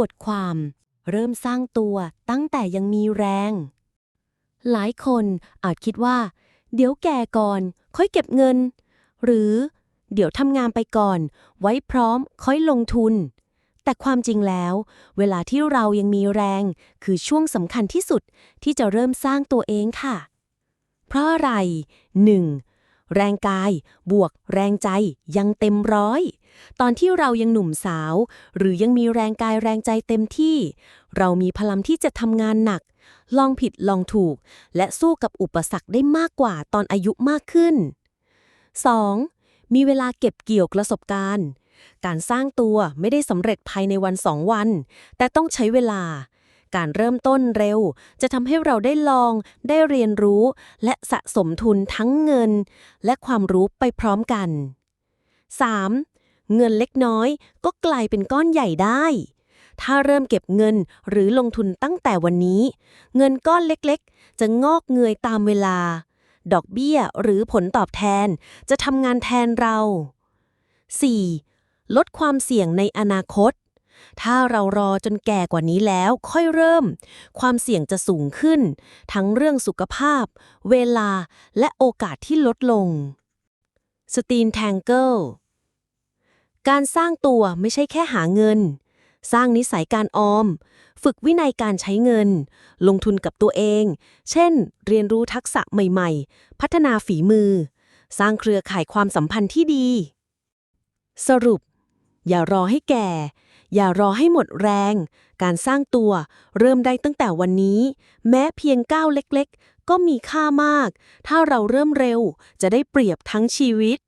บทความ เริ่มสร้างตัวตั้งแต่ยังมีแรง หลายคนอาจคิดว่า เดี๋ยวแก่ก่อน ค่อยเก็บเงิน หรือเดี๋ยวทำงานไปก่อน ไว้พร้อมค่อยลงทุน แต่ความจริงแล้ว เวลาที่เรายังมีแรง คือช่วงสำคัญที่สุดที่จะเริ่มสร้างตัวเองค่ะ เพราะอะไร 1. แรงกาย บวก แรงใจ ยังเต็มร้อย ตอนที่เรายังหนุ่มสาว หรือยังมีแรงกายแรงใจเต็มที่ เรามีพลังที่จะทำงานหนัก ลองผิดลองถูก และสู้กับอุปสรรคได้มากกว่าตอนอายุมากขึ้น 2. มีเวลาเก็บเกี่ยวประสบการณ์ การสร้างตัวไม่ได้สำเร็จภายในวันสองวัน แต่ต้องใช้เวลา การเริ่มต้นเร็ว จะทำให้เราได้ลองได้เรียนรู้ และสะสมทุนทั้งเงิน และความรู้ไปพร้อมกัน 3. เงินเล็กน้อยก็กลายเป็นก้อนใหญ่ได้ ถ้าเริ่มเก็บเงินหรือลงทุนตั้งแต่วันนี้ เงินก้อนเล็กๆ จะงอกเงยตามเวลา ดอกเบี้ยหรือผลตอบแทนจะทำงานแทนเรา 4. ลดความเสี่ยงในอนาคต ถ้าเรารอจนแก่กว่านี้แล้วค่อยเริ่ม ความเสี่ยงจะสูงขึ้น ทั้งเรื่องสุขภาพ เวลาและโอกาสที่ลดลงสตีนแทงเกิลการสร้างตัวไม่ใช่แค่หาเงิน สร้างนิสัยการออม ฝึกวินัยการใช้เงิน ลงทุนกับตัวเอง เช่น เรียนรู้ทักษะใหม่ๆ พัฒนาฝีมือ สร้างเครือข่ายความสัมพันธ์ที่ดี สรุป อย่ารอให้แก่ อย่ารอให้หมดแรง การสร้างตัวเริ่มได้ตั้งแต่วันนี้ แม้เพียงก้าวเล็กๆ ก็มีค่ามาก ถ้าเราเริ่มเร็วจะได้เปรียบทั้งชีวิต